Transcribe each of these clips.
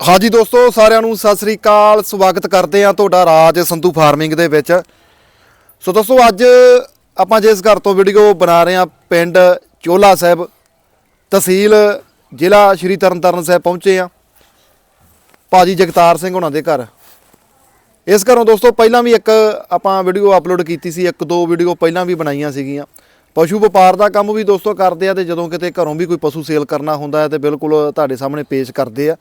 ਹਾਂਜੀ ਦੋਸਤੋ, ਸਾਰਿਆਂ ਨੂੰ ਸਤਿ ਸ੍ਰੀ ਅਕਾਲ। ਸਵਾਗਤ ਕਰਦੇ ਆ ਤੁਹਾਡਾ ਰਾਜ ਸੰਧੂ ਫਾਰਮਿੰਗ ਦੇ ਵਿੱਚ। ਸੋ ਦੋਸਤੋ, ਅੱਜ ਆਪਾਂ ਜਿਸ ਘਰ ਤੋਂ ਵੀਡੀਓ ਬਣਾ ਰਹੇ ਆ ਪਿੰਡ ਚੋਲਾ ਸਾਹਿਬ ਤਹਿਸੀਲ ਜ਼ਿਲ੍ਹਾ ਸ਼੍ਰੀ ਤਰਨਤਾਰਨ ਸਾਹਿਬ ਪਹੁੰਚੇ ਆ ਭਾਜੀ ਜਗਤਾਰ ਸਿੰਘ ਉਹਨਾਂ ਦੇ ਘਰ। ਇਸ ਘਰੋਂ ਦੋਸਤੋ, ਪਹਿਲਾਂ ਵੀ ਇੱਕ ਆਪਾਂ ਵੀਡੀਓ ਅਪਲੋਡ ਕੀਤੀ ਸੀ, ਇੱਕ ਦੋ ਵੀਡੀਓ ਪਹਿਲਾਂ ਵੀ ਬਣਾਈਆਂ ਸੀਗੀਆਂ। ਪਸ਼ੂ ਵਪਾਰ ਦਾ ਕੰਮ ਵੀ ਦੋਸਤੋ ਕਰਦੇ ਆ ਤੇ ਜਦੋਂ ਕਿਤੇ ਘਰੋਂ ਵੀ ਕੋਈ ਪਸ਼ੂ ਸੇਲ ਕਰਨਾ ਹੁੰਦਾ ਹੈ ਤੇ ਬਿਲਕੁਲ ਤੁਹਾਡੇ ਸਾਹਮਣੇ ਪੇਸ਼ ਕਰਦੇ ਆ।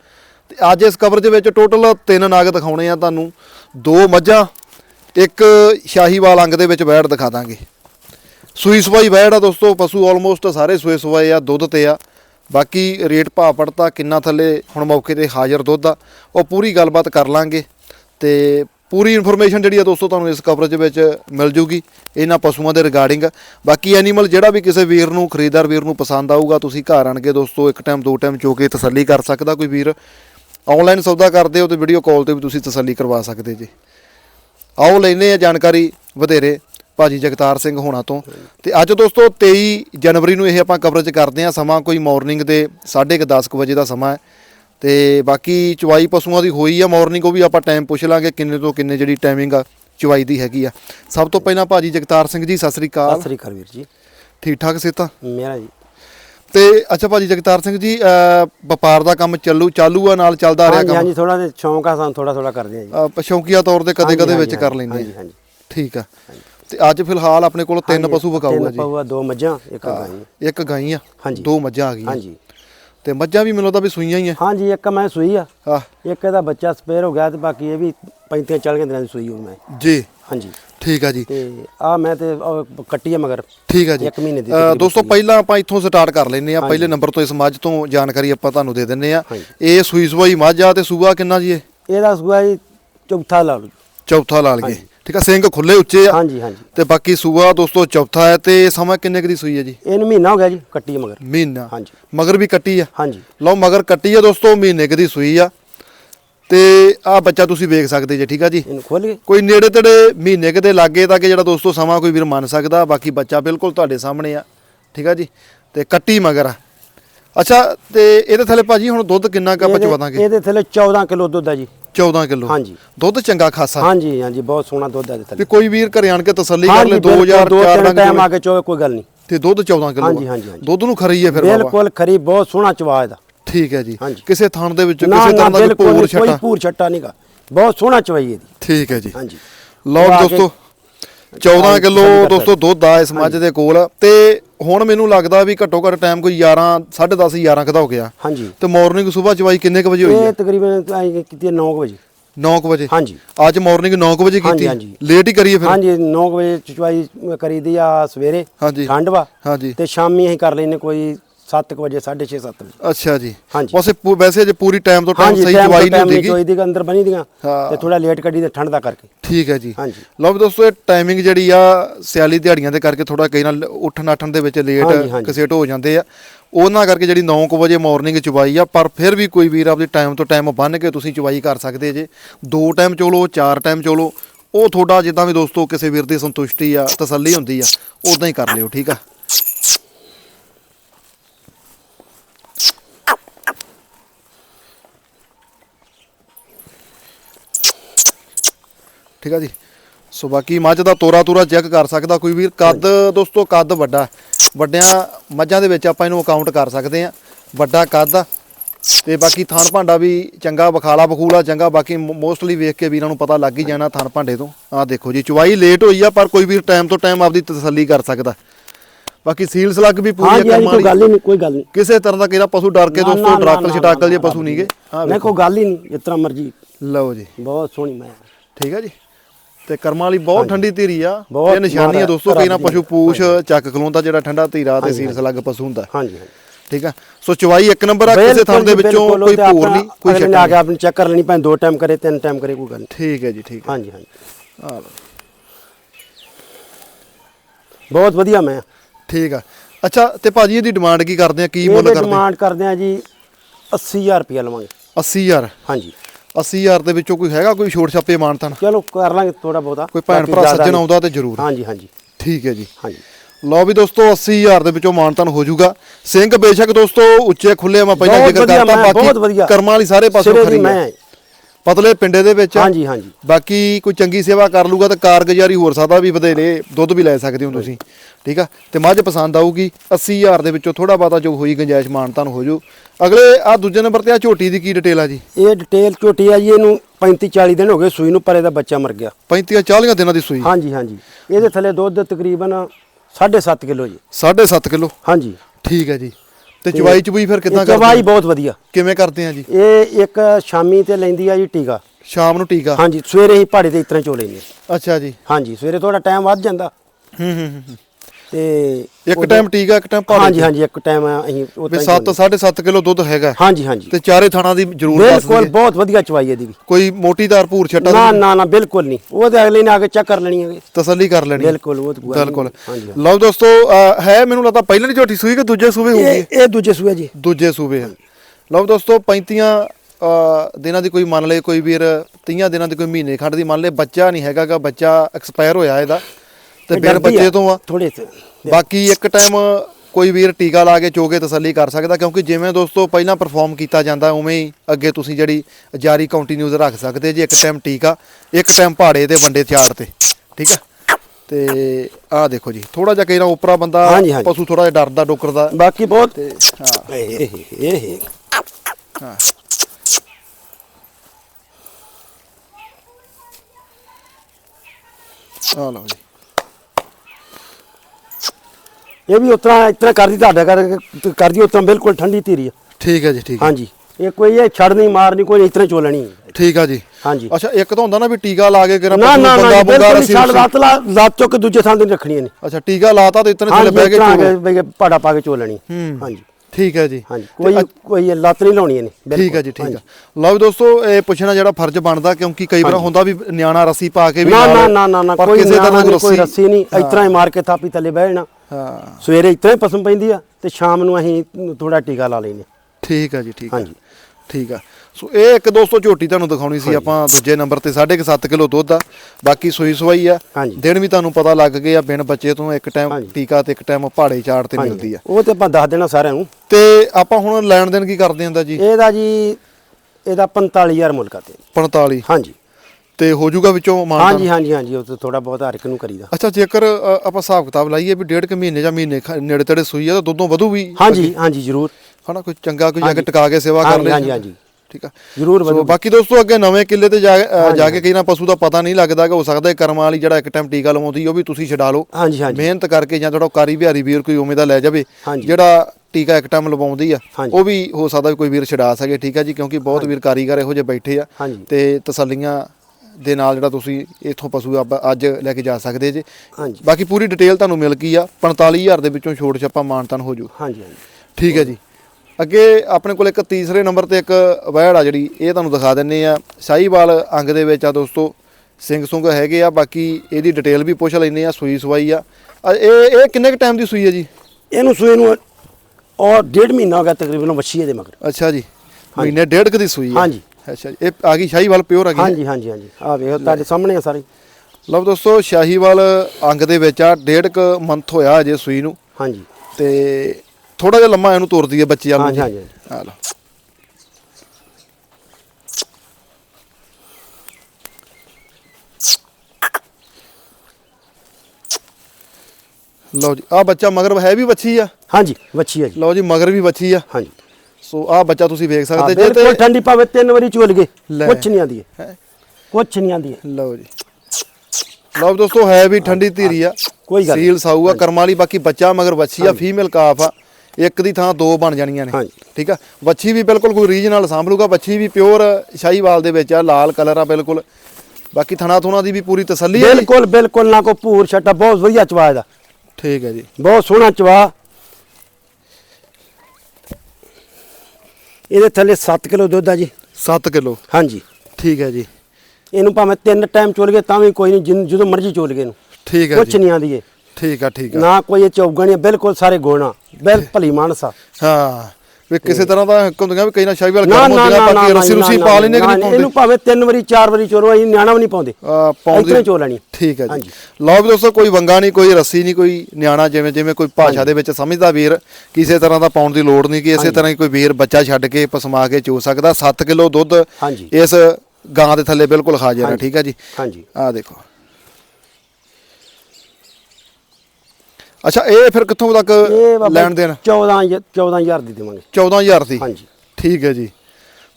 ਤੇ ਅੱਜ ਇਸ ਕਵਰ ਦੇ ਵਿੱਚ ਟੋਟਲ ਤਿੰਨ ਨਾਗ ਦਿਖਾਉਣੇ ਆ ਤੁਹਾਨੂੰ। ਦੋ ਮੱਝਾਂ, ਇੱਕ ਸ਼ਾਹੀਵਾਲ ਅੰਗ ਦੇ ਵਿੱਚ ਵੈੜ ਦਿਖਾ ਦਾਂਗੇ। ਸੂਈ ਸਵਾਈ ਵੈੜ ਆ ਦੋਸਤੋ, ਪਸ਼ੂ ਆਲਮੋਸਟ ਸਾਰੇ ਸੂਏ ਸਵਾਏ ਆ, ਦੁੱਧ ਤੇ ਆ। ਬਾਕੀ ਰੇਟ ਭਾਅ ਪੜਤਾ, ਕਿੰਨਾ ਥੱਲੇ ਹੁਣ ਮੌਕੇ ਤੇ ਹਾਜ਼ਰ ਦੁੱਧ ਆ, ਉਹ ਪੂਰੀ ਗੱਲਬਾਤ ਕਰ ਲਾਂਗੇ। ਤੇ ਪੂਰੀ ਇਨਫੋਰਮੇਸ਼ਨ ਜਿਹੜੀ ਆ ਦੋਸਤੋ ਤੁਹਾਨੂੰ ਇਸ ਕਵਰੇਜ ਵਿੱਚ ਮਿਲ ਜੂਗੀ, ਇਹਨਾਂ ਪਸ਼ੂਆਂ ਦੇ ਰਿਗਾਰਡਿੰਗ ਬਾਕੀ ਐਨੀਮਲ ਜਿਹੜਾ ਵੀ ਕਿਸੇ ਵੀਰ ਨੂੰ, ਖਰੀਦਦਾਰ ਵੀਰ ਨੂੰ ਪਸੰਦ ਆਊਗਾ, ਤੁਸੀਂ ਘਰ ਆਣ ਕੇ ਦੋਸਤੋ ਇੱਕ ਟਾਈਮ ਦੋ ਟਾਈਮ ਚੋ ਕੇ ਤਸੱਲੀ ਕਰ ਸਕਦਾ ਕੋਈ ਵੀਰ। ਆਨਲਾਈਨ ਸੌਦਾ ਕਰਦੇ ਹੋ ਤੇ ਵੀਡੀਓ ਕਾਲ ਤੇ ਵੀ ਤੁਸੀਂ ਤਸੱਲੀ ਕਰਵਾ ਸਕਦੇ ਜੀ। ਆਓ ਲੈਨੇ ਆ ਜਾਣਕਾਰੀ ਵਧੇਰੇ ਭਾਜੀ ਜਗਤਾਰ ਸਿੰਘ ਹੋਣਾ ਤੋਂ। ਤੇ ਅੱਜ ਦੋਸਤੋ 23 ਜਨਵਰੀ ਨੂੰ ਇਹ ਆਪਾਂ ਕਵਰੇਜ ਕਰਦੇ ਆ ਸਮਾਂ ਕੋਈ ਮਾਰਨਿੰਗ ਦੇ 10:30 ਵਜੇ ਦਾ ਸਮਾਂ ਹੈ। ਤੇ ਬਾਕੀ ਚਵਾਈ ਪਸ਼ੂਆਂ ਦੀ ਹੋਈ ਆ ਮਾਰਨਿੰਗ ਉਹ ਵੀ ਆਪਾਂ ਟਾਈਮ ਪੁੱਛ ਲਾਂਗੇ ਕਿੰਨੇ ਤੋਂ ਕਿੰਨੇ ਜਿਹੜੀ ਟਾਈਮਿੰਗ ਆ ਚਵਾਈ ਦੀ ਹੈਗੀ ਆ। ਸਭ ਤੋਂ ਪਹਿਲਾਂ ਭਾਜੀ ਜਗਤਾਰ ਸਿੰਘ ਜੀ ਸਤਿ ਸ੍ਰੀ ਸਤਿ ਅਕਾਲ ਸ੍ਰੀ ਅਕਾਲ ਵੀਰ ਜੀ। ਠੀਕ ਠਾਕ ਸੇ ਤਾਂ ਮੇਰਾ ਜੀ। ਤੇ ਅੱਛਾ ਭਾਜੀ ਜਗਤਾਰ ਸਿੰਘ ਜੀ ਅਹ, ਵਪਾਰ ਦਾ ਕੰਮ ਚੱਲੂ ਚਾਲੂ ਆ ਨਾਲ ਚੱਲਦਾ ਆ ਰਿਹਾ ਹਾਂਜੀ ਕੰਮ? ਹਾਂਜੀ ਥੋੜਾ ਜਿਹਾ ਸ਼ੌਂਕ ਆ ਸਾਨੂੰ ਥੋੜਾ ਥੋੜਾ ਕਰਦੇ ਆ ਜੀ। ਅਹ, ਪਸ਼ੌਕੀਆ ਤੌਰ ਤੇ ਕਦੇ ਹਾਂਜੀ, ਕਦੇ ਵਿੱਚ ਕਰ ਲੈਂਦੇ ਹਾਂਜੀ ਆ। ਹਾਂਜੀ ਠੀਕ ਆ। ਤੇ ਅੱਜ ਫਿਲਹਾਲ ਆਪਣੇ ਕੋਲ ਤਿੰਨ ਪਸ਼ੂ ਵਿਕਾਊਗਾ ਤਿੰਨ ਜੀ। ਪਊਆ ਦੋ ਮੱਝਾਂ ਇੱਕ ਗਾਂ ਇੱਕ ਗਾਈ ਆ ਹਾਂਜੀ। ਦੋ ਮੱਝਾਂ ਆ ਗਈਆਂ। ਹਾਂਜੀ। ਤੇ ਮੱਝਾਂ ਵੀ ਮੈਨੂੰ ਲੱਗਦਾ ਵੀ ਸੂਈਆਂ ਹੀ ਆ। ਹਾਂਜੀ ਇੱਕ ਮੈਂ ਸੂਈ ਆ। ਆਹ ਇੱਕ ਇਹਦਾ ਬੱਚਾ ਸਪੇਅਰ ਹੋ ਗਿਆ ਤੇ ਬਾਕੀ ਇਹ ਵੀ 35 40 ਦਿਨਾਂ ਦੀ ਸੂਈ ਹੋ ਮੈਂ। ਜੀ। ਹਾਂਜੀ। ਠੀਕ ਆ ਜੀ। ਤੇ ਆ ਮੈਂ ਤੇ ਕੱਟੀ ਆ ਮਗਰ। ਠੀਕ ਆ ਜੀ। ਇੱਕ ਮਹੀਨੇ ਦੀ ਤਕਰੀਬਨ ਦੋਸਤੋ। ਪਹਿਲਾਂ ਆਪਾਂ ਇੱਥੋਂ ਸਟਾਰਟ ਕਰ ਲੈਨੇ ਆ ਪਹਿਲੇ ਨੰਬਰ ਤੋਂ ਇਸ ਮੱਝ ਤੋਂ ਜਾਣਕਾਰੀ ਆਪਾਂ ਤੁਹਾਨੂੰ ਦੇ ਦਿੰਨੇ ਆ ਹਾਂਜੀ। ਇਹ ਸੂਈ ਸਵਾਈ ਮੱਝ ਆ ਤੇ ਸੂਆ ਕਿੰਨਾ ਜੀ ਇਹ? ਇਹਦਾ ਸੂਆ ਜੀ ਚੌਥਾ ਲਾ ਲਓ ਚੌਥਾ ਲਾ ਲਈਏ। ਠੀਕ ਆ ਸਿੰਘ ਖੁੱਲੇ ਉੱਚੇ ਆ। ਹਾਂਜੀ ਹਾਂਜੀ। ਤੇ ਬਾਕੀ ਸੂਆ ਦੋਸਤੋ ਚੌਥਾ ਹੈ ਤੇ ਸਮਾਂ ਕਿੰਨੇ ਕੁ ਦੀ ਸੂਈ ਹੈ ਜੀ? ਇਹਨੂੰ ਮਹੀਨਾ ਹੋ ਗਿਆ ਜੀ ਕੱਟੀ ਆ ਮਗਰ। ਮਹੀਨਾ। ਹਾਂਜੀ। ਮਗਰ ਵੀ ਕੱਟੀ ਆ? ਹਾਂਜੀ। ਲਓ ਮਗਰ ਕੱਟੀ ਆ ਦੋਸਤੋ ਮਹੀਨੇ ਕੁ ਦੀ ਸੂਈ ਆ। ਤੇ ਆ ਬੱਚਾ ਤੁਸੀਂ ਵੇਖ ਸਕਦੇ ਜੀ ਠੀਕ ਆ ਜੀ? ਇਹਨੂੰ ਖੋਲ ਕੇ। ਕੋਈ ਨੇੜੇ ਤੇੜੇ ਮਹੀਨੇ ਕੁ ਦੇ ਲਾਗੇ ਤੱਕ ਜਿਹੜਾ ਦੋਸਤੋ ਸਮਾਂ ਕੋਈ ਵੀਰ ਮੰਨ ਸਕਦਾ ਬਾਕੀ ਬੱਚਾ ਬਿਲਕੁਲ ਤੁਹਾਡੇ ਸਾਹਮਣੇ ਆ ਠੀਕ ਆ ਜੀ? ਤੇ ਕੱਟੀ ਮਗਰ ਆ। ਅੱਛਾ ਤੇ ਇਹਦੇ ਥੱਲੇ ਭਾਜੀ ਹੁਣ ਦੁੱਧ ਕਿੰਨਾ ਕੁ ਆਪਾਂ ਇਹਦੇ- ਚਵਾਦਾਂਗੇ ਇਹਦੇ ਥੱਲੇ 14 ਕਿਲੋ ਦੁੱਧ ਆ ਜੀ। 14 ਕਿਲੋ। ਹਾਂਜੀ। ਦੁੱਧ ਚੰਗਾ ਖਾਸਾ। ਹਾਂਜੀ ਹਾਂਜੀ ਬਹੁਤ ਸੋਹਣਾ ਦੁੱਧ ਆ ਇਹਦੇ ਵੀ ਥੱਲੇ ਕੋਈ ਵੀਰ ਘਰੇ ਆਣ ਕੇ ਤਸੱਲੀ ਕਰ ਲੈ ਬਿਲਕੁਲ, 2000 ਦੋ 4 ਤਿੰਨ ਟਾਈਮ ਆ ਕੇ ਚੋਵੇ ਕੋਈ ਗੱਲ ਨਹੀਂ। ਤੇ ਦੁੱਧ 14 ਕਿਲੋ ਹਾਂਜੀ, ਹਾਂਜੀ, ਹਾਂਜੀ। ਦੁੱਧ ਨੂੰ ਖਰੀ ਹੈ ਫਿਰ ਬਾਬਾ। ਬਿਲਕੁਲ ਖਰੀ ਬਹੁਤ ਸੋਹਣਾ ਚਵਾ ਇਹਦਾ। ਠੀਕ ਹੈ ਜੀ। ਹਾਂਜੀ। ਕਿਸੇ ਥਾਂ ਦੇ ਵਿੱਚ ਨਾ ਕਿਸੇ ਨਾ ਤਰ੍ਹਾਂ ਦਾ ਕੋਈ ਬਿਲਕੁਲ ਭੂਰ ਨਹੀਂ, ਕੋਈ ਛੱਟਾ। ਪੂਰ ਛੱਟਾ ਨਹੀਂਗਾ ਬਹੁਤ ਸੋਹਣਾ ਚਵਾਈ ਇਹਦੀ। ਠੀਕ ਹੈ ਜੀ। ਹਾਂਜੀ। ਲਓ ਉਹ ਆ ਕੇ- ਦੋਸਤੋ 14 ਹਾਂਜੀ, ਕਿਲੋ ਦੋਸਤੋ ਦੁੱਧ ਆ ਇਸ ਮੱਝ ਦੇ ਕੋਲ। ਤੇ ਹੁਣ ਮੈਨੂੰ ਲੱਗਦਾ ਵੀ ਘੱਟੋ ਘੱਟ ਟਾਈਮ ਕੋਈ 11 10:30 11 ਕਦਾ ਹੋ ਗਿਆ। ਹਾਂਜੀ। ਤੇ ਮਾਰਨਿੰਗ ਸਵੇਰ ਚਵਾਈ ਕਿੰਨੇ ਕੁ ਵਜੇ ਹੋਈ ਇਹ ਹੈ ਤਕਰੀਬਨ ਆਈ ਕੀਤੀ ਹੈ 9 ਵਜੇ। 9 ਵਜੇ? ਹਾਂਜੀ। ਅੱਜ ਮਾਰਨਿੰਗ 9 ਵਜੇ ਹਾਂਜੀ, ਕੀਤੀ? ਹਾਂਜੀ। ਲੇਟ ਹੀ ਕਰੀਏ ਫਿਰ? ਹਾਂਜੀ 9 ਵਜੇ ਚਵਾਈ ਕਰੀਦੀ ਆ ਸਵੇਰੇ। ਹਾਂਜੀ। ਠੰਡ ਵਾ। ਹਾਂਜੀ। ਤੇ ਸ਼ਾਮੀ ਅਸੀਂ ਕਰ ਲੈਨੇ ਕੋਈ 7 ਵਜੇ 6:30 7 ਵਜੇ। ਅੱਛਾ ਜੀ। ਹਾਂਜੀ। ਵੈਸੇ ਪੂ- ਵੈਸੇ ਜੇ ਪੂਰੀ ਟਾਈਮ ਤੋਂ ਟਾਈਮ ਸਹੀ time ਚਵਾਈ ਨਹੀਂ time ਹੁੰਦੀਗੀ। ਚਵਾਈ ਦੀ ਅੰਦਰ ਬਣੀ ਦੀਆਂ ਹਾਂ। ਤੇ ਥੋੜਾ ਲੇਟ ਕੱਢੀ ਤੇ ਠੰਡ ਦਾ ਕਰਕੇ। ਠੀਕ ਹੈ ਜੀ। ਹਾਂਜੀ। ਲਓ ਵੀ ਦੋਸਤੋ ਇਹ ਟਾਈਮਿੰਗ ਜਿਹੜੀ ਆ ਸਿਆਲੀ ਦਿਹਾੜੀਆਂ ਦੇ ਕਰਕੇ ਥੋੜਾ ਕਈ ਨਾਲ ਉੱਠਣ ਆਠਣ ਦੇ ਵਿੱਚ ਹਾਂਜੀ, ਲੇਟ ਹਾਂਜੀ। ਕਸੇਟ ਹੋ ਜਾਂਦੇ ਆ। ਉਹਨਾਂ ਕਰਕੇ ਜਿਹੜੀ 9 ਵਜੇ ਮਾਰਨਿੰਗ ਚਵਾਈ ਆ ਪਰ ਫਿਰ ਵੀ ਕੋਈ ਵੀਰ ਆਪਦੀ ਟਾਈਮ ਤੋਂ ਟਾਈਮ ਬੰਨ ਕੇ ਤੁਸੀਂ ਚਵਾਈ ਕਰ ਸਕਦੇ ਜੇ। ਦੋ ਟਾਈਮ ਚੋਲੋ ਚਾਰ ਟਾਈਮ ਚੋਲੋ। ਉਹ ਤੁਹਾਡਾ ਜਿੱਦਾਂ ਵੀ ਦੋਸਤੋ ਕਿਸੇ ਵੀਰ ਦੀ ਸੰਤੁਸ਼ਟੀ ਆ ਤਸੱਲੀ ਹੁੰਦੀ ਆ ਉਦਾਂ ਹੀ ਕਰ ਲਿਓ ਠੀਕ ਆ। ਠੀਕ ਆ ਜੀ। ਸੋ ਬਾਕੀ ਮੱਝ ਦਾ ਤੋਰਾ ਤੋਰਾ ਚੈੱਕ ਕਰ ਸਕਦਾ ਕੋਈ ਵੀਰ। ਕੱਦ ਦੋਸਤੋ ਕੱਦ ਵੱਡਾ। ਵੱਡਿਆਂ ਮੱਝਾਂ ਦੇ ਵਿੱਚ ਆਪਾਂ ਇਹਨੂੰ ਅਕਾਊਂਟ ਕਰ ਸਕਦੇ ਆ ਵੱਡਾ ਕੱਦ। ਆ ਤੇ ਬਾਕੀ ਥਣ ਭਾਂਡਾ ਵੀ ਚੰਗਾ ਬਖਾਲਾ ਬਖੂਲਾ ਚੰਗਾ। ਬਾਕੀ ਮੋਸਟਲੀ ਵੇਖ ਕੇ ਵੀਰਾਂ ਨੂੰ ਪਤਾ ਲੱਗ ਹੀ ਜਾਣਾ ਥਣ ਭਾਂਡੇ ਤੋਂ। ਆਹ ਦੇਖੋ ਜੀ ਚੁਵਾਈ ਲੇਟ ਹੋਈ ਆ ਪਰ ਕੋਈ ਵੀਰ ਟਾਈਮ ਤੋਂ ਟਾਈਮ ਆਪਦੀ ਤਸੱਲੀ ਕਰ ਸਕਦਾ। ਬਾਕੀ ਸੀਲ ਸਲੱਗ ਵੀ ਪੂਰੀ ਆ ਕਰਮਾਂ ਕੋਈ ਗੱਲ ਹੀ ਨਹੀਂ ਕੋਈ ਗੱਲ ਨਹੀਂ। ਕਿਸੇ ਤਰ੍ਹਾਂ ਦਾ ਕਿਹੜਾ ਪਸ਼ੂ ਡਰ ਕੇ ਦੋਸਤੋ ਡਰਾਕਲ ਛਟਾਕਲ ਜੇ ਪਸ਼ੂ ਨਹੀਂਗੇ ਨਹੀਂ ਕੋਈ ਗੱਲ ਹੀ ਨਹੀਂ ਤਰ੍ਹਾਂ ਮਰਜ਼ੀ। ਲਓ ਜੀ। ਬਹੁਤ ਸੋਹਣੀ ਮੈਂ। ਠੀਕ ਹੈ ਜੀ। ਤੇ ਕਰਮਾਂ ਵਾਲੀ ਬਹੁਤ ਠੰਡੀ ਧੀਰੀ ਆ। ਇਹ ਨਿਸ਼ਾਨੀ ਆ ਦੋਸਤੋ ਕਈ ਨਾ। ਪਸ਼ੂ ਪੂਛ ਚੱਕ ਖਲੋਂਦਾ ਜਿਹੜਾ ਠੰਡਾ ਧੀਰਾ ਤੇ ਸੀਲ ਸਲੱਗ ਪਸ਼ੂ ਹੁੰਦਾ। ਹਾਂਜੀ ਠੀਕ ਆ? ਸੋ ਚਵਾਈ ਇੱਕ ਨੰਬਰ ਆ ਕਿਸੇ ਥਾਂ ਦੇ ਵਿੱਚੋਂ ਕੋਈ ਭੂਰ ਨਹੀਂ ਕੋਈ ਅਗਲੇ ਨੇ ਛੱਟਾ ਆ ਕੇ ਆਪਣੀ ਚੈੱਕ ਕਰ ਲੈਣੀ ਭਾਵੇਂ ਦੋ ਟਾਈਮ ਕਰੇ ਤਿੰਨ ਟਾਈਮ ਕਰੇ ਕੋਈ ਗੱਲ ਨਹੀਂ। ਠੀਕ ਹੈ ਜੀ ਠੀਕ ਹੈ। ਹਾਂਜੀ ਹਾਂਜੀ। ਆ ਬਹੁਤ ਵਧੀਆ ਮੈਂ। ਠੀਕ ਆ। ਅੱਛਾ ਤੇ ਭਾਜੀ ਇਹਦੀ ਡਿਮਾਂਡ ਕੀ ਕਰਦੇ ਆ? ਕੀ ਮੁੱਲ ਕਰਦੇ ਡਿਮਾਂਡ ਕਰਦੇ ਆ ਜੀ 80000 ਰੁਪਏ ਲਵਾਂਗੇ। 80000 ਹਾਂਜੀ। 80000 ਦੇ ਵਿੱਚੋਂ ਕੋਈ ਹੈਗਾ ਕੋਈ ਛੋਟ ਛਾਪੇ ਮਾਨਤਨ ਚਲੋ ਕਰ ਲਾਂਗੇ ਥੋੜਾ ਬਹੁਤਾ। ਕੋਈ ਭੈਣ ਭਰਾ ਸੱਜਣ। ਆਉਂਦਾ ਤੇ ਜ਼ਰੂਰ। ਹਾਂਜੀ ਹਾਂਜੀ। ਠੀਕ ਹੈ ਜੀ। ਹਾਂਜੀ। ਲਓ ਵੀ ਦੋਸਤੋ 80000 ਦੇ ਵਿੱਚੋਂ ਮਾਨਤਨ ਹੋ ਜਾਊਗਾ। ਸਿੰਘ ਬੇਸ਼ੱਕ ਦੋਸਤੋ ਉੱਚੇ ਖੁੱਲੇ ਮੈਂ ਪਹਿਲਾਂ ਜ਼ਿਕਰ ਕਰਤਾ ਬਾਕੀ। ਕਰਮਾਂ ਵਾਲੀ ਸਾਰੇ ਪਾਸੋਂ ਖਰੀ ਮੈਂ। ਹੈ ਪਤਲੇ ਪਿੰਡੇ ਦੇ ਵਿੱਚ ਹਾਂਜੀ ਹਾਂਜੀ। ਬਾਕੀ ਕੋਈ ਚੰਗੀ ਸੇਵਾ ਕਰ ਲੂਗਾ ਤਾਂ ਕਾਰਗੁਜ਼ਾਰੀ ਹੋਰ ਸਕਦਾ ਵੀ ਵਧੇਰੇ ਦੁੱਧ ਵੀ ਲੈ ਸਕਦੇ ਹੋ ਤੁਸੀਂ। ਠੀਕ ਆ? ਤੇ ਮੱਝ ਪਸੰਦ ਆਊਗੀ। 80000 ਦੇ ਵਿੱਚੋਂ ਥੋੜਾ ਬਾਤਾ ਜੋ ਹੋਈ ਗੁੰਜਾਇਸ਼ ਮਾਨਤਨ ਹੋ ਜੂ ਅਗਲੇ ਆ ਦੂਜੇ ਨੰਬਰ ਤੇ ਆ ਝੋਟੀ ਦੀ ਕੀ ਡਿਟੇਲ ਆ ਜੀ? ਇਹ ਡਿਟੇਲ ਝੋਟੀ ਆ ਜੀ ਇਹਨੂੰ 35 40 ਦਿਨ ਹੋ ਗਏ ਸੂਈ ਨੂੰ ਪਰ ਇਹਦਾ ਬੱਚਾ ਮਰ ਗਿਆ। 35 40 ਦਿਨਾਂ ਦੀ ਸੂਈ? ਹਾਂਜੀ ਹਾਂਜੀ। ਇਹਦੇ ਥੱਲੇ ਦੁੱਧ ਤਕਰੀਬਨ 7.5 ਕਿਲੋ ਜੀ। 7.5 ਕਿਲੋ? ਹਾਂਜੀ। ਠੀਕ ਹੈ ਜੀ। ਤੇ ਚਵਾਈ ਚਬੂਈ ਫਿਰ ਕਿੱਦਾਂ ਚਵਾਈ ਕਰਦੇ ਬਹੁਤ ਵਧੀਆ। ਕਿਵੇਂ ਕਰਦੇ ਆ ਜੀ? ਇਹ ਇੱਕ ਸ਼ਾਮੀ ਤੇ ਲੈਂਦੀ ਆ ਜੀ ਟੀਕਾ। ਸ਼ਾਮ ਨੂੰ ਟੀਕਾ? ਹਾਂਜੀ ਸਵੇਰੇ ਹੀ ਪਹਾੜੇ ਤੇ ਇਤਨਾ ਚੋ ਲੈਂਦੇ ਅੱਛਾ ਜੀ। ਹਾਂਜੀ ਸਵੇਰੇ ਥੋੜਾ ਟਾਈਮ ਵੱਧ ਜਾਂਦਾ। ਹੂੰ ਹੂੰ ਹੂੰ। ਤੇ ਇੱਕ ਟਾਈਮ ਟੀਕਾ ਇੱਕ ਟਾਈਮ ਭਾੜੇ ਹਾਂਜੀ ਹਾਂਜੀ ਇੱਕ ਟਾਈਮ ਅਸੀਂ ਉਹ ਵੀ ਤਾਂ ਹੀ 7 7.5 ਕਿਲੋ ਦੁੱਧ ਹੈਗਾ। ਹਾਂਜੀ ਹਾਂਜੀ। ਤੇ ਚਾਰੇ ਥਾਣਾ ਦੀ ਜ਼ਰੂਰ ਦੱਸ ਬਿਲਕੁਲ ਬਹੁਤ ਵਧੀਆ ਚਵਾਈ ਇਹਦੀ ਵੀ। ਕੋਈ ਮੋਟੀਦਾਰ ਭੂਰ ਛੱਟਾ ਨਾ ਨਾ ਨਾ ਬਿਲਕੁਲ ਨਹੀਂ। ਉਹ ਤੇ ਅਗਲੇ ਨੇ ਆ ਕੇ ਚੈੱਕ ਕਰ ਲੈਣੀ ਹੈ। ਤਸੱਲੀ ਕਰ ਲੈਣੀ ਬਿਲਕੁਲ ਉਹ ਤਾਂ ਬਿਲਕੁਲ। ਲਓ ਦੋਸਤੋ ਹੈ ਮੈਨੂੰ ਲੱਗਦਾ ਪਹਿਲਾਂ ਦੀ ਝੋਟੀ ਸੂਈ ਕਿ ਦੂਜੇ ਸੂਬੇ ਹੋਊਗੀ? ਇਹ ਇਹ ਦੂਜੇ ਸੂਏ ਜੀ। ਦੂਜੇ ਸੂਬੇ ਆ। ਲਓ ਦੋਸਤੋ 35 ਅਹ ਦਿਨਾਂ ਦੀ ਕੋਈ ਮੰਨ ਲਏ ਕੋਈ ਵੀਰ 30 ਦਿਨਾਂ ਦੀ ਕੋਈ ਮਹੀਨੇ ਖੰਡ ਦੀ ਮੰਨ ਲਏ ਬੱਚਾ ਨਹੀਂ ਹੈਗਾਗਾ ਬੱਚਾ ਐਕਸਪਾਇਰ ਹੋਇਆ ਇਹਦਾ। ਤੇ ਬਿਨ ਬੱਚੇ ਤੋਂ ਆ। ਥੋੜੇ ਬਾਕੀ ਇੱਕ ਟਾਈਮ ਕੋਈ ਵੀਰ ਟੀਕਾ ਲਾ ਕੇ ਚੋਗੇ ਤਸੱਲੀ ਕਰ ਸਕਦਾ ਕਿਉਂਕਿ ਜਿਵੇਂ ਦੋਸਤੋ ਪਹਿਲਾਂ ਪਰਫਾਰਮ ਕੀਤਾ ਜਾਂਦਾ ਉਵੇਂ ਹੀ ਅੱਗੇ ਤੁਸੀਂ ਜਿਹੜੀ ਜਾਰੀ ਕੰਟੀਨਿਊਸ ਰੱਖ ਸਕਦੇ ਜੀ ਇੱਕ ਟਾਈਮ ਟੀਕਾ ਇੱਕ ਟਾਈਮ ਪਹਾੜੇ ਤੇ ਵੰਡੇ ਝਾੜ ਤੇ ਠੀਕ ਆ? ਤੇ ਆਹ ਦੇਖੋ ਜੀ ਥੋੜਾ ਜਿਹਾ ਕਈ ਨਾ ਉਪਰਾ ਬੰਦਾ ਹਾਂਜੀ, ਹਾਂਜੀ। ਪਸ਼ੂ ਥੋੜਾ ਜਿਹਾ ਡਰਦਾ ਡੋਕਰਦਾ। ਬਾਕੀ ਬਹੁਤ ਤੇ ਹਾਂ। ਇਹ ਇਹ ਇਹ ਹਾਂ। ਆ ਲਓ ਜੀ। ਇਹ ਵੀ ਉਤਰਾ ਇਤਨਾ ਕਰਦੀ ਤੁਹਾਡਾ ਕਰ ਕਰਦੀ ਉਤਰਾ ਬਿਲਕੁਲ ਠੰਡੀ ਧੀਰੀ ਆ। ਠੀਕ ਹੈ ਜੀ ਠੀਕ ਹੈ ਹਾਂਜੀ। ਇਹ ਕੋਈ ਇਹ ਛੜਨੀ ਮਾਰਨੀ ਕੋਈ ਇਤਨਾ ਚੋਲਣੀ ਠੀਕ ਆ ਜੀ। ਹਾਂਜੀ। ਅੱਛਾ ਇੱਕ ਤਾਂ ਹੁੰਦਾ ਨਾ ਵੀ ਟੀਕਾ ਲਾ ਕੇ ਕਿਰਾ ਨਾ ਨਾ ਨਾ ਬਿਲਕੁਲ ਛੜ। ਲੱਤ ਲਾ ਲੱਤ ਚੁੱਕ ਦੂਜੇ ਥਾਂ ਤੇ ਨੀ ਰੱਖਣੀਆਂ ਨੇ। ਅੱਛਾ ਟੀਕਾ ਲਾਤਾ ਤੇ ਇਤਨੇ ਥੱਲੇ ਬਹਿ ਕੇ ਇਤਨਾ ਚੋਲੋ। ਬਈ ਪਾੜਾ ਪਾ ਕੇ ਚੋਲਣੀ। ਹਾਂਜੀ। ਠੀਕ ਹੈ ਜੀ। ਹਾਂਜੀ ਕੋਈ ਕੋਈ ਲੱਤ ਨਹੀਂ ਲਾਉਣੀ ਇਹਨੇ ਠੀਕ ਹੈ ਜੀ ਠੀਕ ਹੈ ਲਓ ਦੋਸਤੋ ਇਹ ਪੁੱਛਣਾ ਜਿਹੜਾ ਫਰਜ਼ ਬਣਦਾ ਕਿਉਂਕਿ ਕਈ ਵਾਰ ਹੁੰਦਾ ਵੀ ਨਿਆਣਾ ਰੱਸੀ ਪਾ ਕੇ ਵੀ ਨਾ ਨਾ ਨਾ ਨਾ ਕੋਈ ਕਿਸੇ ਤਰ੍ਹਾਂ ਦੀ ਰੱਸੀ ਨਹੀਂ। ਇਤਨਾ ਹੀ। ਮਾਰ ਕੇ ਥਾਪੀ ਥੱਲੇ ਬਹਿ ਜਾਣਾ। ਹਾਂ। ਸਵੇਰੇ ਇਤਨਾ ਹੀ ਪਸਮ ਪੈਂਦੀ ਆ ਤੇ ਸ਼ਾਮ ਨੂੰ ਅਸੀਂ ਥੋੜਾ ਟੀਕਾ ਲਾ ਲੈਨੇ ਠੀਕ ਹੈ ਜੀ ਠੀਕ ਹਾਂਜੀ। ਠੀਕ ਆ। ਸੋ ਇਹ ਇੱਕ ਦੋਸਤੋ ਝੋਟੀ ਤੁਹਾਨੂੰ ਦਿਖਾਉਣੀ ਸੀ ਆਪਾਂ ਦੂਜੇ ਨੰਬਰ ਤੇ 7.5 ਕਿਲੋ ਦੁੱਧ ਆ ਬਾਕੀ ਸੂਈ ਸਵਾਈ ਆ। ਹਾਂਜੀ। ਦਿਨ ਵੀ ਤੁਹਾਨੂੰ ਪਤਾ ਲੱਗ ਗਏ ਆ ਬਿਨ ਬੱਚੇ ਤੋਂ ਇੱਕ ਟਾਈਮ ਹਾਂਜੀ। ਟੀਕਾ ਤੇ ਇੱਕ ਟਾਈਮ ਪਹਾੜੇ ਚਾੜ ਤੇ ਮਿਲਦੀ ਆ। ਉਹ ਤੇ ਆਪਾਂ ਦੱਸ ਦੇਣਾ ਸਾਰਿਆਂ ਨੂੰ। ਤੇ ਆਪਾਂ ਹੁਣ ਲੈਣ ਦੇਣ ਕੀ ਕਰਦੇ ਹੁੰਦਾ ਜੀ ਇਹਦਾ ਜੀ ਇਹਦਾ 45000 ਮੁੱਲ ਕਰਦੇ 45 ਹਾਂਜੀ। ਤੇ ਹੋ ਜਾਊਗਾ ਵਿੱਚੋਂ ਮਾਨ ਹਾਂਜੀ ਹਾਂਜੀ ਹਾਂਜੀ ਉਹ ਥੋੜਾ ਬਹੁਤ ਹਰ ਇੱਕ ਨੂੰ ਕਰੀਦਾ। ਅੱਛਾ ਜੇਕਰ ਅ, ਆਪਾਂ ਹਿਸਾਬ ਕਿਤਾਬ ਲਾਈਏ ਵੀ ਡੇਢ ਕੁ ਮਹੀਨੇ ਜਾਂ ਮਹੀਨੇ ਖ- ਨੇੜੇ ਤੇੜੇ ਸੂਈ ਆ ਤਾਂ ਦੁੱਧੋਂ ਵਧੂ ਵੀ? ਹਾਂਜੀ ਹਾਂਜੀ ਜ਼ਰੂਰ। ਹਨਾ ਕੋਈ ਚੰਗਾ ਕੋਈ ਜਾ ਕੇ ਹਾਂਜੀ। ਟਿਕਾ ਕੇ ਸੇਵਾ ਕਰ ਹਾਂਜੀ, ਲੈ ਹਾਂਜੀ, ਹਾਂਜੀ। ਠੀਕ ਆ। ਜ਼ਰੂਰ ਸੋ ਵਧੂ। ਬਾਕੀ ਦੋਸਤੋ ਅੱਗੇ ਨਵੇਂ ਕਿੱਲੇ ਤੇ ਜਾ ਅ, ਜਾ ਕੇ ਕਈ ਨਾ ਪਸ਼ੂ ਦਾ ਪਤਾ ਨਹੀਂ ਲੱਗਦਾ ਕਿ ਹੋ ਸਕਦਾ ਹੈ ਕਰਮਾਂ ਵਾਲੀ ਜਿਹੜਾ ਇੱਕ ਟਾਈਮ ਟੀਕਾ ਲਵਾਉਂਦੀ ਉਹ ਵੀ ਤੁਸੀਂ ਛਡਾ ਲਓ। ਹਾਂਜੀ ਹਾਂਜੀ। ਮਿਹਨਤ ਕਰਕੇ ਜਾਂ ਥੋੜਾ ਕਾਰੀ ਬਿਹਾਰੀ ਵੀਰ ਕੋਈ ਉਵੇਂ ਦਾ ਲੈ ਜਾਵੇ ਹਾਂਜੀ। ਜਿਹੜਾ ਟੀਕਾ ਇੱਕ ਟਾਈਮ ਲਵਾਉਂਦੀ ਆ ਹਾਂਜੀ। ਉਹ ਵੀ ਹੋ ਸਕਦਾ ਵੀ ਕੋਈ ਵੀਰ ਛਡਾ ਸਕੇ ਠੀਕ ਆ ਜੀ ਕਿਉਂਕਿ ਬਹੁਤ ਵੀਰ ਕਾਰੀਗਰ ਇਹੋ ਜਿਹੇ ਬੈਠੇ ਆ ਹਾਂਜੀ। ਤੇ ਤਸੱਲੀਆਂ ਦੇ ਨਾਲ ਜਿਹੜਾ ਤੁਸੀਂ ਇੱਥੋਂ ਪਸ਼ੂ ਆਪਾਂ ਅੱਜ ਲੈ ਕੇ ਜਾ ਸਕਦੇ ਜੇ। ਹਾਂਜੀ। ਬਾਕੀ ਪੂਰੀ ਡਿਟੇਲ ਤੁਹਾਨੂੰ ਮਿਲ ਗਈ ਆ। 45000 ਦੇ ਵਿੱਚੋਂ ਛੋਟ ਛੱਪਾ ਮਾਨਤਨ ਹੋ ਜੂ। ਹਾਂਜੀ ਹਾਂਜੀ। ਠੀਕ ਹੈ ਜੀ। ਅੱਗੇ ਆਪਣੇ ਕੋਲ ਇੱਕ ਤੀਸਰੇ ਨੰਬਰ ਤੇ ਇੱਕ ਵਹਿੜ ਆ ਜਿਹੜੀ ਇਹ ਤੁਹਾਨੂੰ ਦਿਖਾ ਦਿੰਨੇ ਆ। ਸ਼ਾਹੀਵਾਲ ਅੰਗ ਦੇ ਵਿੱਚ ਆ ਦੋਸਤੋ ਸਿੰਘ ਸੁੰਗ ਹੈਗੇ ਆ। ਬਾਕੀ ਇਹਦੀ ਡਿਟੇਲ ਵੀ ਪੁੱਛ ਲੈਨੇ ਆ ਸੂਈ ਸਵਾਈ ਆ। ਇਹ ਇਹ ਕਿੰਨੇ ਕ ਟਾਈਮ ਦੀ ਸੂਈ ਹੈ ਜੀ? ਇਹਨੂੰ ਸੂਏ ਨੂੰ ਔਰ ਡੇਢ ਮਹੀਨਾ ਹੋ ਗਿਆ ਤਕਰੀਬਨ ਵੱਛੀ ਇਹਦੇ ਮਗਰ। ਅੱਛਾ ਜੀ। ਮਹੀਨੇ ਡੇਢ ਕੁ ਦੀ ਸੂਈ ਆ। ਹਾਂਜੀ। ਅੱਛਾ ਜੀ ਇਹ ਆ ਗਈ ਸ਼ਾਹੀਵਾਲ ਪਿਓਰ ਆ ਗਈ ਹਾਂਜੀ ਹਾਂਜੀ ਹਾਂਜੀ। ਆ ਵੇਖੋ ਤੁਹਾਡੇ ਸਾਹਮਣੇ ਆ ਸਾਰੇ। ਲਓ ਦੋਸਤੋ ਸ਼ਾਹੀਵਾਲ ਅੰਗ ਦੇ ਵਿੱਚ ਆ ਡੇਢ ਕ ਮੰਥ ਹੋਇਆ ਅਜੇ ਸੂਈ ਨੂੰ। ਹਾਂਜੀ। ਤੇ ਥੋੜਾ ਜਿਹਾ ਲੰਮਾ ਇਹਨੂੰ ਤੋਰਦੀ ਹੈ ਬੱਚੀ ਵਾਲ ਨੂੰ। ਹਾਂਜੀ, ਹਾਂਜੀ, ਆ ਲਓ। ਲਓ ਜੀ ਆ ਬੱਚਾ ਮਗਰ ਹੈ ਵੀ ਬੱਚੀ ਆ? ਹਾਂਜੀ ਵੱਛੀ ਹੈ ਜੀ। ਲਓ ਜੀ ਮਗਰ ਵੀ ਬੱਚੀ ਆ। ਹਾਂਜੀ। ਸੋ ਆ ਬੱਚਾ ਤੁਸੀਂ ਵੇਖ ਸਕਦੇ ਜੇ ਬਿਲਕੁਲ ਤੇ ਠੰਡੀ ਪਾਵੇ ਤਿੰਨ ਵਾਰੀ ਚੋਲ ਗਏ ਲੈ। ਕੁਛ ਨਹੀਂ ਆਂਦੀ ਹੈ? ਕੁਛ ਨਹੀਂ ਆਂਦੀ ਹੈ। ਲਓ ਜੀ। ਲਓ ਦੋਸਤੋ ਹੈ ਵੀ ਠੰਡੀ ਧੀਰੀ ਆ। ਕੋਈ ਗੱਲ ਸੀਲ ਸਾਊ ਆ ਕਰਮਾਂ ਵਾਲੀ ਬਾਕੀ ਬੱਚਾ ਮਗਰ ਵੱਛੀ ਆ ਫੀਮੇਲ ਕਾਫ ਆ। ਇੱਕ ਦੀ ਥਾਂ ਦੋ ਬਣ ਜਾਣੀਆਂ ਨੇ। ਹਾਂਜੀ। ਠੀਕ ਆ? ਵੱਛੀ ਵੀ ਬਿਲਕੁਲ ਕੋਈ ਰੀਜਨਲ ਸੰਭਲੂਗਾ। ਵੱਛੀ ਵੀ ਪਿਓਰ ਸ਼ਾਹੀਵਾਲ ਦੇ ਵਿੱਚ ਆ ਲਾਲ ਕਲਰ ਆ ਬਿਲਕੁਲ। ਬਾਕੀ ਥਣਾ ਥੁਣਾ ਦੀ ਵੀ ਪੂਰੀ ਤਸੱਲੀ ਹੈ ਜੀ। ਬਿਲਕੁਲ ਬਿਲਕੁਲ ਨਾ ਕੋ ਭੂਰ ਛੱਟਾ ਬਹੁਤ ਵਧੀਆ ਚਵਾ ਇਹਦਾ। ਠੀਕ ਹੈ ਜੀ। ਬਹੁਤ ਸੋਹਣਾ ਚਵਾ। ਇਹਦੇ ਥੱਲੇ 7 ਕਿਲੋ ਦੁੱਧ ਆ ਜੀ। 7 ਕਿਲੋ? ਹਾਂਜੀ। ਠੀਕ ਹੈ ਜੀ। ਇਹਨੂੰ ਭਾਵੇਂ ਤਿੰਨ ਟਾਈਮ ਚੋਲ ਗਏ ਤਾਂ ਵੀ ਕੋਈ ਨਹੀਂ ਜਦੋਂ ਮਰਜ਼ੀ ਚੋਲ ਗਏ ਇਹਨੂੰ। ਠੀਕ ਹੈ ਕੁਛ ਜੀ। ਨਹੀਂ ਆਂਦੀ ਠੀਕ ਆ ਠੀਕ ਆ ਨਾ ਕੋਈ ਇਹ ਚੌਗਣੀ ਬਿਲਕੁਲ ਸਾਰੇ ਗੋਣਾ ਬਿਲ ਭਲੀ ਮਾਨਸਾ। ਹਾਂ। ਵੀ ਕਿਸੇ ਤਰ੍ਹਾਂ ਦਾ ਹੁੰਦੀਆਂ ਵੀ ਕਈ ਨਾ ਸ਼ਾਹੀਵਾਲ ਨਾ ਗਰਮ ਹੁੰਦੀਆਂ ਬਾਕੀ ਰੱਸੀ ਰੁਸੀ ਪਾ ਲੈਣੇ ਕਿ ਨਹੀਂ ਪਾਉਂਦੇ। ਇਹਨੂੰ ਭਾਵੇਂ ਤਿੰਨ ਵਾਰੀ ਚਾਰ ਵਾਰੀ ਚੋਰੋ ਅਸੀਂ ਨਿਆਣਾ ਵੀ ਨਹੀਂ ਪਾਉਂਦੇ। ਆ, ਪਾਉਂਦੇ। ਚੋ ਲੈਣੀ ਠੀਕ ਹੈ ਜੀ। ਲਓ ਵੀ ਦੋਸਤੋ ਕੋਈ ਵੰਗਾ ਨਹੀਂ ਕੋਈ ਰੱਸੀ ਨਹੀਂ ਕੋਈ ਨਿਆਣਾ ਜਿਵੇਂ ਜਿਵੇਂ ਕੋਈ ਭਾਸ਼ਾ ਦੇ ਵਿੱਚ ਸਮਝਦਾ ਵੀਰ ਕਿਸੇ ਤਰ੍ਹਾਂ ਦਾ ਪਾਉਣ ਦੀ ਲੋੜ ਨਹੀਂ ਕਿ ਇਸੇ ਤਰ੍ਹਾਂ ਹੀ ਕੋਈ ਵੀਰ ਬੱਚਾ ਛੱਡ ਕੇ ਪਸਮਾ ਕੇ ਚੋ ਸਕਦਾ। 7 ਕਿਲੋ ਦੁੱਧ। ਇਸ ਗਾਂ ਦੇ ਥੱਲੇ ਬਿਲਕੁਲ ਹਾਜ਼ਰ ਹੈ ਠੀਕ ਹੈ ਜੀ। ਹਾਂਜੀ। ਆਹ ਦੇਖੋ। ਅੱਛਾ ਇਹ ਫਿਰ ਕਿੱਥੋਂ ਤੱਕ ਇਹ ਬਾਬਾ ਲੈਣ ਦੇਣ? 14 14000 ਦੀ ਦੇਵਾਂਗੇ। 14000 ਦੀ? ਹਾਂਜੀ। ਠੀਕ ਹੈ ਜੀ।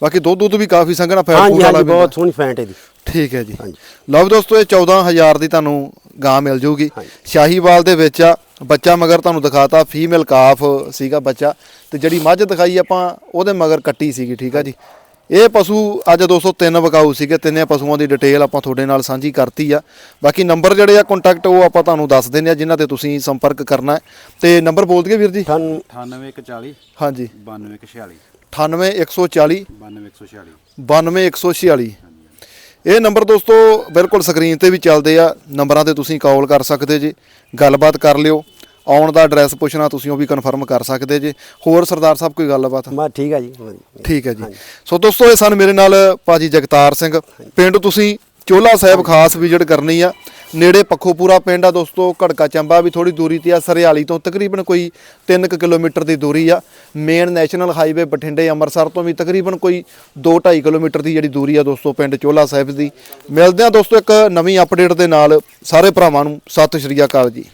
ਬਾਕੀ ਦੁੱਧ ਦੁੱਧ ਵੀ ਕਾਫੀ ਸੰਘਣਾ ਫੈਟ ਹਾਂਜੀ ਹਾਂਜੀ ਬਹੁਤ ਸੋਹਣੀ ਫੈਂਟ ਇਹਦੀ ਠੀਕ ਹੈ ਜੀ। ਲਓ ਦੋਸਤੋ ਇਹ 14000 ਦੀ ਤੁਹਾਨੂੰ ਗਾਂ ਮਿਲ ਜੂਗੀ। ਸ਼ਾਹੀਵਾਲ ਦੇ ਵਿੱਚ ਆ ਬੱਚਾ ਮਗਰ ਤੁਹਾਨੂੰ ਦਿਖਾਤਾ ਫੀਮੇਲ ਕਾਫ ਸੀਗਾ ਬੱਚਾ। ਤੇ ਜਿਹੜੀ ਮੱਝ ਦਿਖਾਈ ਆਪਾਂ ਉਹਦੇ ਮਗਰ ਕੱਟੀ ਸੀਗੀ ਠੀਕ ਆ ਜੀ। ਇਹ ਪਸ਼ੂ ਅੱਜ 203 ਵਿਕਾਊ ਸੀਗੇ ਤਿੰਨੇ ਪਸ਼ੂਆਂ ਦੀ ਡਿਟੇਲ ਆਪਾਂ ਤੁਹਾਡੇ ਨਾਲ ਸਾਂਝੀ ਕਰਤੀ ਆ। ਬਾਕੀ ਨੰਬਰ ਜਿਹੜੇ ਆ ਕੰਟੈਕਟ ਉਹ ਆਪਾਂ ਤੁਹਾਨੂੰ ਦੱਸ ਦਿੰਦੇ ਆ ਜਿਨ੍ਹਾਂ ਤੇ ਤੁਸੀਂ ਸੰਪਰਕ ਕਰਨਾ ਹੈ। ਤੇ ਨੰਬਰ ਬੋਲ ਦਈਏ ਵੀਰ ਜੀ? ਤੁਹਾਨੂੰ 98140 ਹਾਂਜੀ। 92146 98140 92146 92146 ਇਹ ਨੰਬਰ ਦੋਸਤੋ ਬਿਲਕੁਲ ਸਕਰੀਨ ਤੇ ਵੀ ਚੱਲਦੇ ਆ। ਨੰਬਰਾਂ ਤੇ ਤੁਸੀਂ ਕਾਲ ਕਰ ਸਕਦੇ ਜੀ ਗੱਲਬਾਤ ਕਰ ਲਿਓ। ਆਉਣ ਦਾ ਐਡਰੈਸ ਪੁੱਛਣਾ ਤੁਸੀਂ ਉਹ ਵੀ ਕਨਫਰਮ ਕਰ ਸਕਦੇ ਜੀ। ਹੋਰ ਸਰਦਾਰ ਸਾਹਿਬ ਕੋਈ ਗੱਲਬਾਤ? ਬਸ ਠੀਕ ਆ ਜੀ। ਠੀਕ ਹੈ ਜੀ। ਸੋ ਦੋਸਤੋ ਇਹ ਸਨ ਮੇਰੇ ਨਾਲ ਭਾਜੀ ਜਗਤਾਰ ਸਿੰਘ। ਪਿੰਡ ਤੁਸੀਂ ਚੋਲਾ ਸਾਹਿਬ ਖਾਸ ਵਿਜ਼ਿਟ ਕਰਨੀ ਆ। ਨੇੜੇ ਪੱਖੋਪੂਰਾ ਪਿੰਡ ਆ ਦੋਸਤੋ ਘੜਕਾ ਚੰਬਾ ਵੀ ਥੋੜੀ ਦੂਰੀ ਤੇ ਆ। ਸਰਿਆਲੀ ਤੋਂ ਤਕਰੀਬਨ ਕੋਈ 3 ਕਿਲੋਮੀਟਰ ਦੀ ਦੂਰੀ ਆ। ਮੇਨ ਨੈਸ਼ਨਲ ਹਾਈਵੇ ਬਠਿੰਡੇ ਅੰਮ੍ਰਿਤਸਰ ਤੋਂ ਵੀ ਤਕਰੀਬਨ ਕੋਈ 2.5 ਕਿਲੋਮੀਟਰ ਦੀ ਜਿਹੜੀ ਦੂਰੀ ਆ ਦੋਸਤੋ ਪਿੰਡ ਚੋਲਾ ਸਾਹਿਬ ਦੀ। ਮਿਲਦੇ ਆ ਦੋਸਤੋ ਇੱਕ ਨਵੀਂ ਅਪਡੇਟ ਦੇ ਨਾਲ। ਸਾਰੇ ਭਰਾਵਾਂ ਨੂੰ ਸਤਿ ਸ਼੍ਰੀ ਅਕਾਲ ਜੀ।